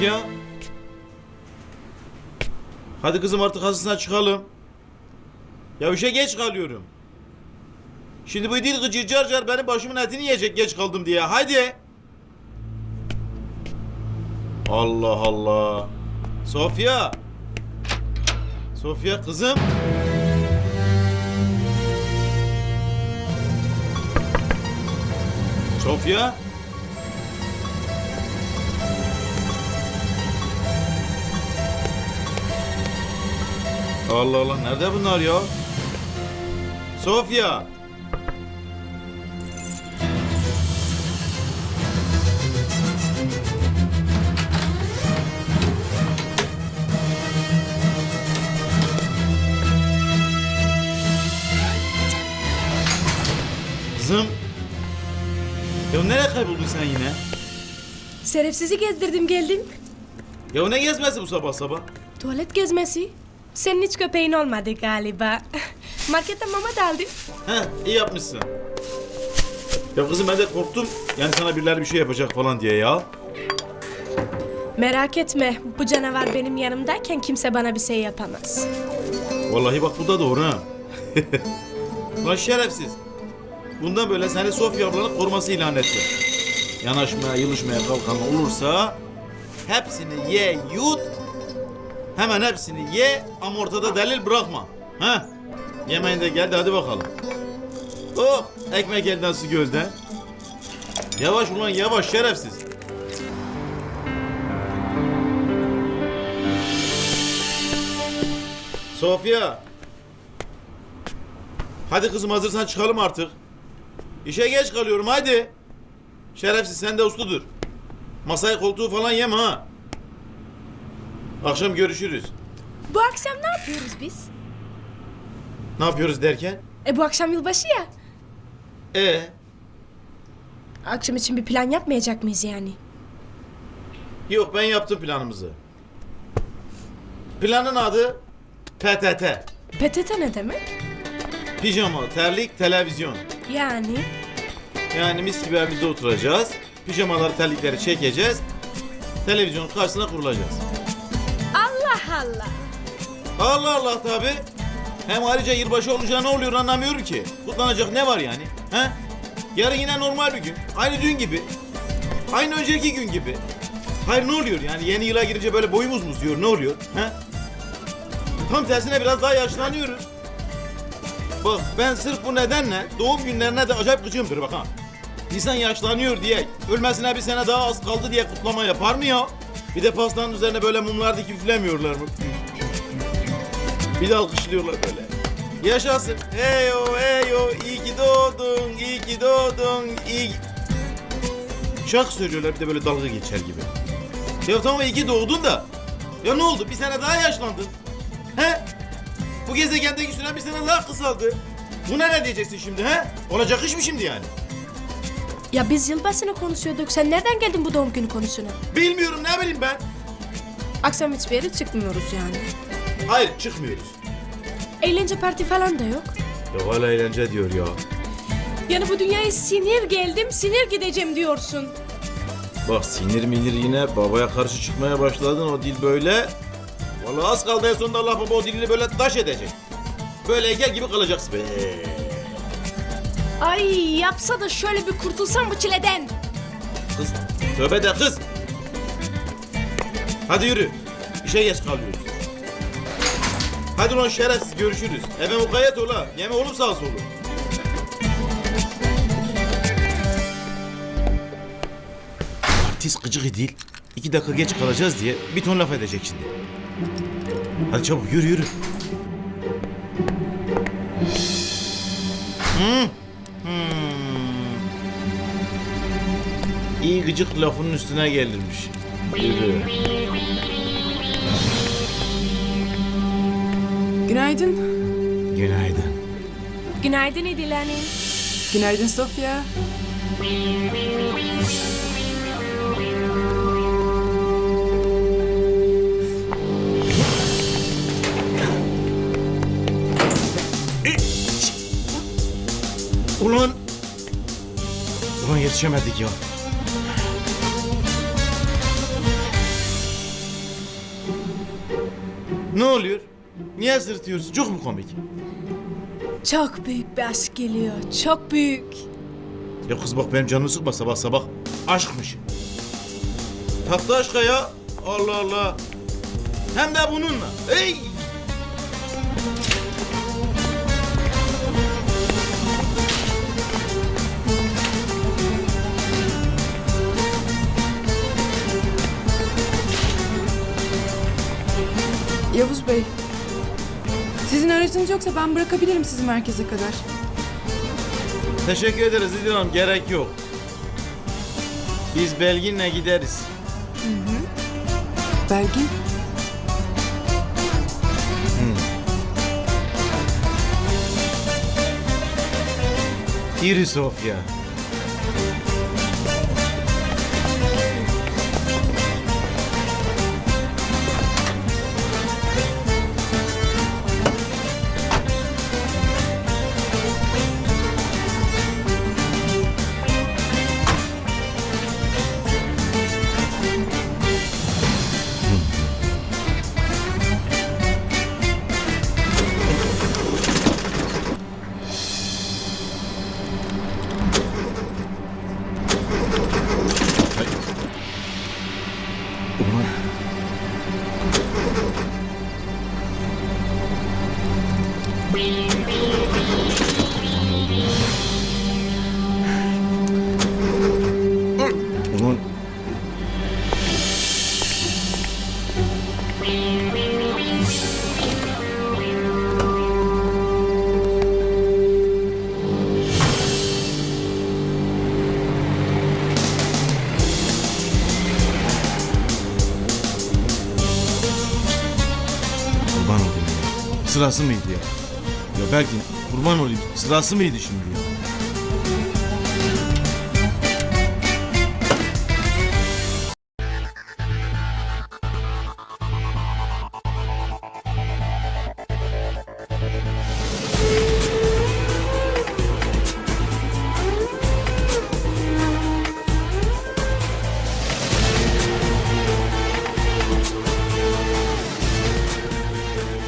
Sofya. Hadi kızım artık hazırsan çıkalım. Ya işe geç kalıyorum. Şimdi bu dil gıcır car benim başımın etini yiyecek geç kaldım diye. Haydi. Allah Allah. Sofya. Sofya kızım. Sofya. Allah Allah nerede bunlar ya? Sofya. Kızım. Ya nereye kayboldun sen yine? Şerefsizi gezdirdim geldim. Ya ne gezmesi bu sabah sabah? Tuvalet gezmesi. Senin hiç köpeğin olmadı galiba. Markete mama da aldım. Heh iyi yapmışsın. Ya kızım ben de korktum. Yani sana birileri bir şey yapacak falan diye ya. Merak etme bu canavar benim yanımdayken kimse bana bir şey yapamaz. Vallahi bak bu da doğru ha. Lan şerefsiz. Bundan böyle seni Sofya ablanın koruması ilan etti. Yanaşmaya, yılışmaya kalkan olursa hepsini ye, yut. Hemen hepsini ye ama ortada delil bırakma. Ha? Yemeğin de geldi hadi bakalım. Oh ekmek elden su gölden. Yavaş ulan yavaş şerefsiz. Sofya. Hadi kızım hazırsan çıkalım artık. İşe geç kalıyorum hadi. Şerefsiz sen de usludur. Masayı koltuğu falan yeme ha. Akşam görüşürüz. Bu akşam ne yapıyoruz biz? Ne yapıyoruz derken? E bu akşam yılbaşı ya. E Akşam için bir plan yapmayacak mıyız yani? yok ben yaptım planımızı. Planın adı PTT. PTT ne demek? Pijama, terlik, televizyon. Yani Yani mis gibi evimizde oturacağız. Pijamaları, terlikleri çekeceğiz. Televizyonun karşısına kurulacağız. Allah Allah. Allah tabi. Hem ayrıca yılbaşı olunca ne oluyor anlamıyorum ki. Kutlanacak ne var yani? He? Yarın yine normal bir gün. Aynı dün gibi. Aynı önceki gün gibi. Hayır ne oluyor yani yeni yıla girince böyle boyumuz mu uzuyor ne oluyor? He? Tam tersine biraz daha yaşlanıyoruz. Bak ben sırf bu nedenle doğum günlerine de acayip gıcığımdır bak ha. İnsan yaşlanıyor diye ölmesine bir sene daha az kaldı diye kutlama yapar mı ya? Bir de pastanın üzerine böyle mumlar dikip üflemiyorlar mı? Bir de alkışlıyorlar böyle. Yaşasın. Heyo heyo iyi ki doğdun, iyi ki doğdun, iyi ki... Şarkı söylüyorlar bir de böyle dalga geçer gibi. Ya tamam iyi ki doğdun da. Ya ne oldu bir sene daha yaşlandın. He? Bu gezegendeki süren bir sene daha kısaldı. Buna ne diyeceksin şimdi he? Olacak iş mi şimdi yani? Ya biz yılbaşını konuşuyorduk. Sen nereden geldin bu doğum günü konusuna? Bilmiyorum ne bileyim ben. Akşam hiçbir yere çıkmıyoruz yani. Hayır çıkmıyoruz. Eğlence parti falan da yok. Ya hala eğlence diyor ya. Yani bu dünyaya sinir geldim, sinir gideceğim diyorsun. Bak sinir minir yine babaya karşı çıkmaya başladın o dil böyle. Vallahi az kaldı en sonunda Allah baba o dilini böyle taş edecek. Böyle heykel gibi kalacaksın be. Ay yapsa da şöyle bir kurtulsam bu çileden. Kız tövbe de kız. Hadi yürü. İşe geç kalıyoruz. Hadi lan şerefsiz görüşürüz. Eve mukayyet ol ha. Yeme oğlum sağ solu. Artist gıcık değil. İki dakika geç kalacağız diye bir ton laf edecek şimdi. Hadi çabuk yürü yürü. Hmm. Hmm. İyi gıcık lafının üstüne gelirmiş. Yürü. Günaydın. Günaydın. Günaydın İdilani. Günaydın Sofya. yetişemedik ya. Ne oluyor? Niye sırıtıyorsun? Çok mu komik? Çok büyük bir aşk geliyor. Çok büyük. Ya kız bak benim canımı sıkma sabah sabah. Aşkmış. Tatlı aşka ya. Allah Allah. Hem de bununla. Ey! Yavuz Bey. Sizin aracınız yoksa ben bırakabilirim sizi merkeze kadar. Teşekkür ederiz İdil Hanım. Gerek yok. Biz Belgin'le gideriz. Belgin. Yürü Sofya. Sırası mıydı ya? Ya belki kurban olayım. Sırası mıydı şimdi ya?